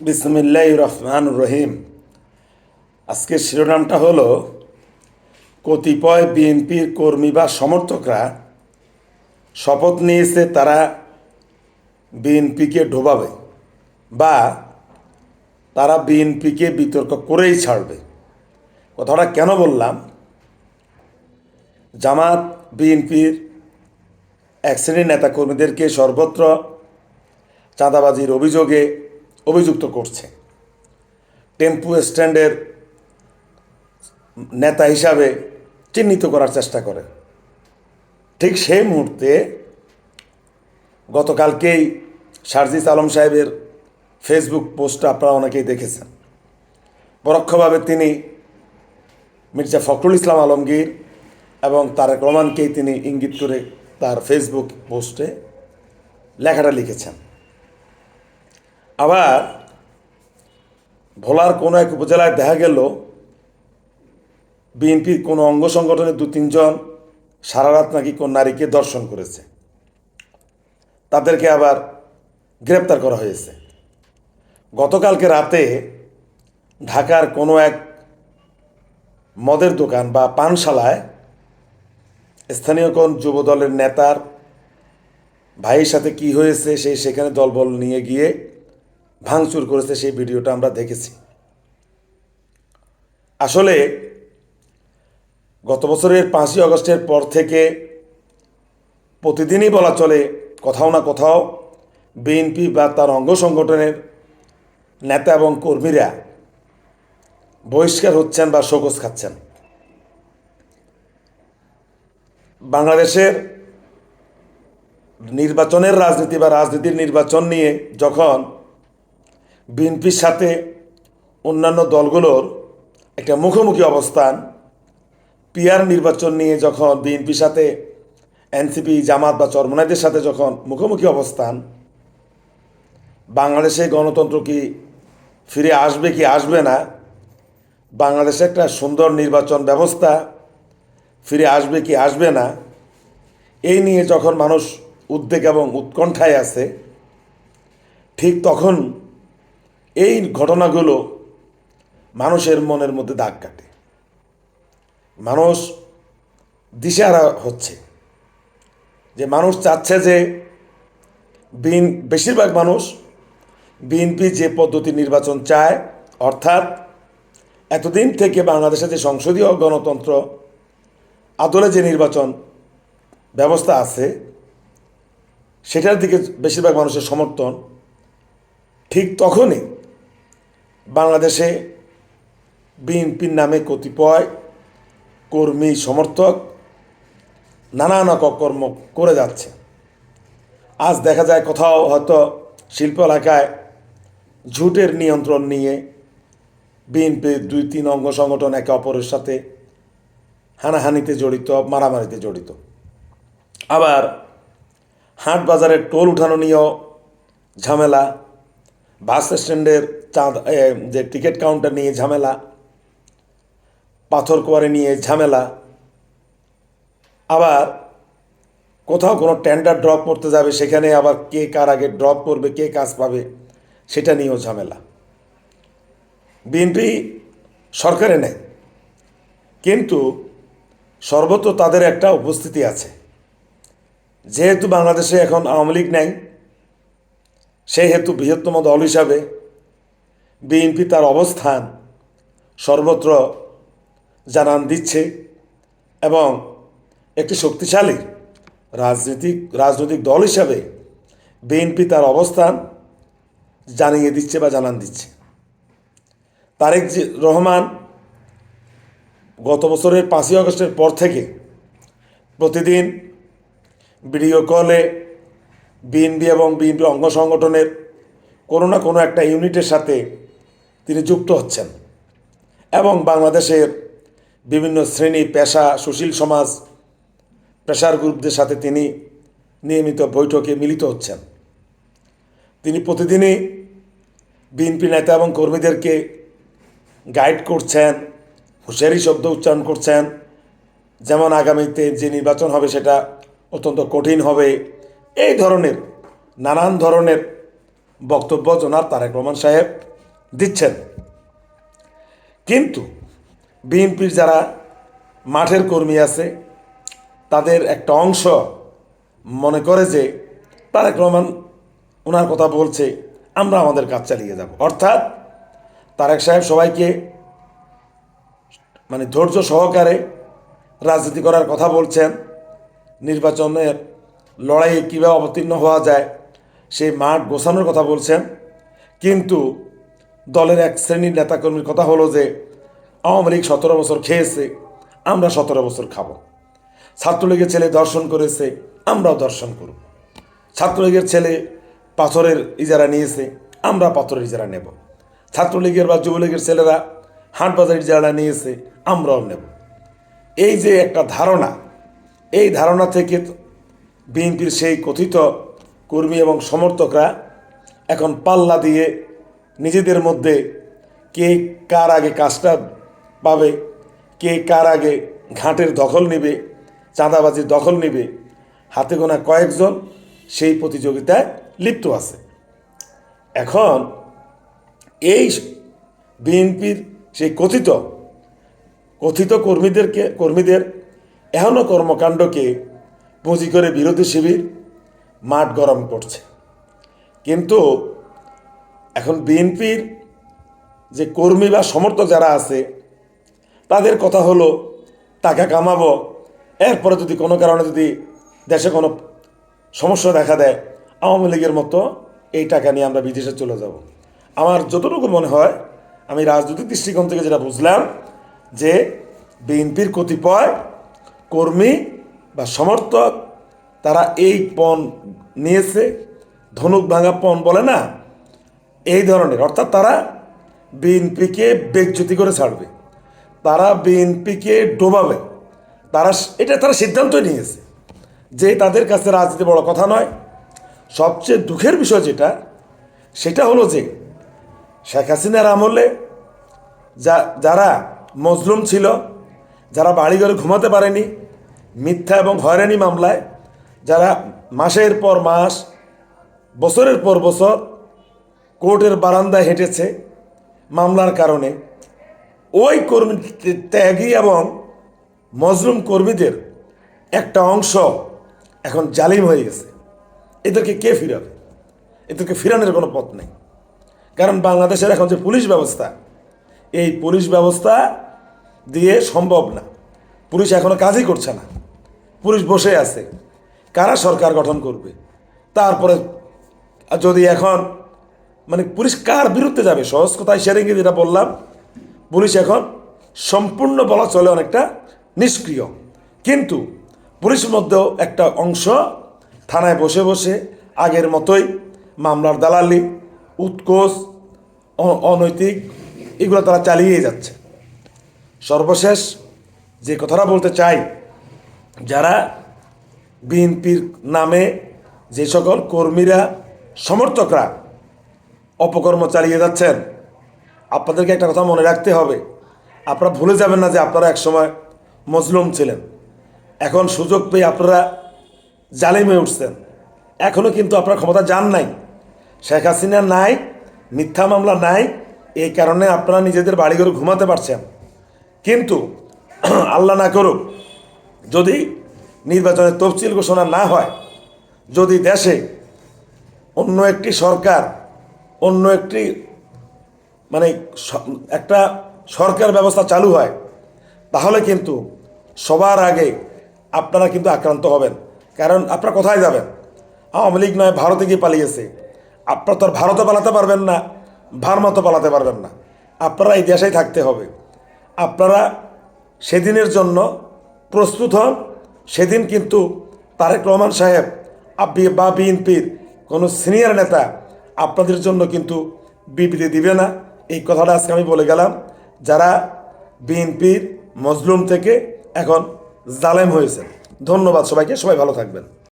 বিসমিল্লাহ রহমান রহিম। আজকের শিরোনামটা হলো, কতিপয় বিএনপির কর্মী বা সমর্থকরা শপথ নিয়েছে তারা বিএনপিকে ডোবাবে বা তারা বিএনপিকে বিতর্ক করেই ছাড়বে। কথাটা কেন বললাম? জামাত বিএনপির এক শ্রেণির নেতাকর্মীদেরকে সর্বত্র চাঁদাবাজির অভিযোগে অভিযুক্ত করছে। টেম্পু স্ট্যান্ডের নেতা হিসাবে চিহ্নিত করার চেষ্টা করে। ঠিক সেই মুহূর্তে গতকালকেই সারজিস আলম সাহেবের ফেসবুক পোস্টটা আপনারা অনেকেই দেখেছেন। পরোক্ষভাবে তিনি মির্জা ফখরুল ইসলাম আলমগীর এবং তারেক রহমানকেই তিনি ইঙ্গিত করে তার ফেসবুক পোস্টে লেখাটা লিখেছেন। আবার ভোলার কোনো এক উপজেলায় দেখা গেল, বিএনপির কোনো অঙ্গ সংগঠনের দু তিনজন সারা রাত নাকি কোন নারীকে দর্শন করেছে। তাদেরকে আবার গ্রেপ্তার করা হয়েছে। গতকালকে রাতে ঢাকার কোনো এক মদের দোকান বা পানশালায় স্থানীয় কোন যুবদলের নেতার ভাইয়ের সাথে কি হয়েছে সেই সেখানে দলবল নিয়ে গিয়ে ভাঙচুর করেছে সেই ভিডিওটা আমরা দেখেছি। আসলে গত বছরের পাঁচই আগস্টের পর থেকে প্রতিদিনই বলা চলে, কোথাও না কোথাও বিএনপি বা তার অঙ্গ সংগঠনের নেতা এবং কর্মীরা বহিষ্কার হচ্ছেন বা শোকজ খাচ্ছেন। বাংলাদেশের নির্বাচনের রাজনীতি বা রাজনীতির নির্বাচন নিয়ে যখন বিএনপির সাথে অন্যান্য দলগুলোর একটা মুখোমুখি অবস্থান। পিয়ার নির্বাচন নিয়ে যখন বিএনপির সাথে, এনসিপি, জামাত বা চরমনাইদের সাথে যখন মুখোমুখি অবস্থান, বাংলাদেশে গণতন্ত্র কি ফিরে আসবে কি আসবে না, বাংলাদেশে একটা সুন্দর নির্বাচন ব্যবস্থা ফিরে আসবে কি আসবে না, এই নিয়ে যখন মানুষ উদ্বেগ এবং উৎকণ্ঠায় আছে, ঠিক তখন এই ঘটনাগুলো মানুষের মনের মধ্যে দাগ কাটে। মানুষ দিশেহারা হচ্ছে। যে মানুষ চাচ্ছে যে বিন বেশিরভাগ মানুষ বিএনপি যে পদ্ধতি নির্বাচন চায়, অর্থাৎ এতদিন থেকে বাংলাদেশে যে সংসদীয় গণতন্ত্র, আদলে যে নির্বাচন ব্যবস্থা আছে, সেটার দিকে বেশিরভাগ মানুষের সমর্থন ঠিক তখনই বাংলাদেশে বিএনপির নামে কতিপয় কর্মী সমর্থক নানান অকর্ম করে যাচ্ছে। আজ দেখা যায় কোথাও হয়তো শিল্প এলাকায় ঝুটের নিয়ন্ত্রণ নিয়ে বিএনপির দুই তিন অঙ্গ সংগঠন একে অপরের সাথে হানাহানিতে জড়িত, মারামারিতে জড়িত। আবার হাট বাজারের টোল উঠানো নিয়েও ঝামেলা, বাস স্ট্যান্ডের চাঁদ যে টিকিট কাউন্টার নিয়ে ঝামেলা, পাথর কোয়ারি নিয়ে ঝামেলা, আবার কোথাও কোনো টেন্ডার ড্রপ করতে যাবে, সেখানে আবার কে কার আগে ড্রপ করবে, কে কাজ পাবে, সেটা নিয়েও ঝামেলা। বিএনপি সরকারে নেই, কিন্তু সর্বত্র তাদের একটা উপস্থিতি আছে। যেহেতু বাংলাদেশে এখন আওয়ামী লীগ নেই সেই হেতু বৃহত্তম দল হিসাবে বিএনপি তার অবস্থান সর্বত্র জানান দিচ্ছে এবং একটি শক্তিশালী রাজনৈতিক রাজনৈতিক দল হিসাবে বিএনপি তার অবস্থান জানিয়ে দিচ্ছে বা জানান দিচ্ছে। তারেক রহমান গত বছরের পাঁচই আগস্টের পর থেকে প্রতিদিন ভিডিও কলে বিএনপি এবং বিএনপি অঙ্গ সংগঠনের কোনো না কোনো একটা ইউনিটের সাথে তিনি যুক্ত হচ্ছেন। এবং বাংলাদেশের বিভিন্ন শ্রেণি, পেশা, সুশীল সমাজ, পেশার গ্রুপদের সাথে তিনি নিয়মিত বৈঠকে মিলিত হচ্ছেন। তিনি প্রতিদিনই বিএনপি নেতা এবং কর্মীদেরকে গাইড করছেন, হুঁশিয়ারি শব্দ উচ্চারণ করছেন, যেমন আগামীতে যে নির্বাচন হবে সেটা অত্যন্ত কঠিন হবে। এই ধরনের, নানান ধরনের বক্তব্য জনাব তারেক রহমান সাহেব দিচ্ছেন। কিন্তু বিএনপির যারা মাঠের কর্মী আছে, তাদের একটা অংশ মনে করে যে তারেক রহমান ওনার কথা বলছে, আমরা আমাদের কাজ চালিয়ে যাব। অর্থাৎ তারেক সাহেব সবাইকে মানে ধৈর্য সহকারে রাজনীতি করার কথা বলছেন। নির্বাচনের লড়াইয়ে কীভাবে অবতীর্ণ হওয়া যায়, সেই মাঠ গোছানোর কথা বলছেন। কিন্তু দলের এক শ্রেণির নেতাকর্মীর কথা হলো যে, আওয়ামী লীগ সতেরো বছর খেয়েছে, আমরা সতেরো বছর খাব। ছাত্রলীগের ছেলে দর্শন করেছে, আমরাও দর্শন করব। ছাত্রলীগের ছেলে পাথরের ইজারা নিয়েছে, আমরা পাথরের ইজারা নেব। ছাত্রলীগের বা যুবলীগের ছেলেরা হাট বাজার ইজারা নিয়েছে, আমরাও নেব। এই যে একটা ধারণা, এই ধারণা থেকে বিএনপির সেই কথিত কর্মী এবং সমর্থকরা এখন পাল্লা দিয়ে নিজেদের মধ্যে কে কার আগে কাজটা পাবে, কে কার আগে ঘাটের দখল নেবে, চাঁদাবাজির দখল নেবে, হাতে গোনা কয়েকজন সেই প্রতিযোগিতায় লিপ্ত আছে। এখন এই বিএনপির সেই কথিত কথিত কর্মীদেরকে, কর্মীদের এখনও কর্মকাণ্ডকে পুঁজি করে বিরোধী শিবির মাঠ গরম করছে। কিন্তু এখন বিএনপির যে কর্মী বা সমর্থক যারা আছে, তাদের কথা হলো, টাকা কামাবো। এরপরে যদি কোনো কারণে যদি দেশে কোনো সমস্যা দেখা দেয়, আওয়ামী লীগের মতো এই টাকা নিয়ে আমরা বিদেশে চলে যাব। আমার যতটুকু মনে হয়, আমি রাজনৈতিক দৃষ্টিকোণ থেকে যেটা বুঝলাম, যে বিএনপির কতিপয় কর্মী বা সমর্থক, তারা এই পণ নিয়েছে। ধনুক ভাঙা পণ বলে না এই ধরনের, অর্থাৎ তারা বিএনপিকে বেজ্জতি করে ছাড়বে, তারা বিএনপিকে ডোবাবে, তারা এটা তারা সিদ্ধান্তই নিয়েছে যে তাদের কাছে রাজনীতি বড় কথা নয়। সবচেয়ে দুঃখের বিষয় যেটা, সেটা হলো যে শেখ হাসিনার আমলে যা, যারা মজলুম ছিল, যারা বাড়িঘরে ঘুমাতে পারেনি, মিথ্যা এবং হয়রানি মামলায়, যারা মাসের পর মাস, বছরের পর বছর কোর্টের বারান্দায় হেঁটেছে মামলার কারণে। ওই কর্মী ত্যাগী এবং মজলুম কর্মীদের একটা অংশ এখন জালিম হয়ে গেছে। এদেরকে কে ফিরাবে? এদেরকে ফিরানোর কোনো পথ নেই। কারণ বাংলাদেশের এখন যে পুলিশ ব্যবস্থা, এই পুলিশ ব্যবস্থা দিয়ে সম্ভব না। পুলিশ এখনও কাজই করছে না। পুলিশ বসে আছে। কারা সরকার গঠন করবে? তারপরে যদি এখন মানে পুলিশ কার বিরুদ্ধে যাবে, সহজ কথায় সেরেঙ্গে যেটা বললাম, পুলিশ এখন সম্পূর্ণ বলা চলে অনেকটা নিষ্ক্রিয়। কিন্তু পুলিশের মধ্যেও একটা অংশ থানায় বসে বসে আগের মতোই মামলার দালালি উৎকোষ অনৈতিক এগুলো তারা চালিয়ে যাচ্ছে। সর্বশেষ যে কথাটা বলতে চাই, যারা বিএনপির নামে যে সকল কর্মীরা, সমর্থকরা অপকর্ম চালিয়ে যাচ্ছেন। আপনাদেরকে একটা কথা মনে রাখতে হবে। আপনারা ভুলে যাবেন না যে আপনারা একসময় মজলুম ছিলেন। এখন সুযোগ পেয়ে আপনারা জালিমে উঠছেন। এখনও কিন্তু আপনার ক্ষমতা যান নাই। শেখ হাসিনা নাই, মিথ্যা মামলা নাই, এই কারণে আপনারা নিজেদের বাড়িঘরে ঘুমাতে পারছেন। কিন্তু আল্লাহ না করুক, যদি নির্বাচনের তফসিল ঘোষণা না হয়, যদি দেশে অন্য একটি সরকার অন্য একটি মানে একটা সরকার ব্যবস্থা চালু হয়, তাহলে কিন্তু সবার আগে আপনারা কিন্তু আক্রান্ত হবেন। কারণ আপনারা কোথায় যাবেন? আওয়ামী লীগ নয়, ভারতে গিয়ে পালিয়েছে। আপনারা তো আর ভারতে পালাতে পারবেন না ভারমতো পালাতে পারবেন না। আপনারা এই দেশেই থাকতে হবে। আপনারা সেদিনের জন্য প্রস্তুত হন। সেদিন কিন্তু তারেক রহমান সাহেব আব্বি বা বিএনপির কোনো সিনিয়র নেতা আপনাদের জন্য কিন্তু বিবৃতি দিবে না। এই কথাটা আজকে আমি বলে গেলাম, যারা বিএনপির মজলুম থেকে এখন জালেম হয়েছে ধন্যবাদ সবাইকে, সবাই ভালো থাকবেন।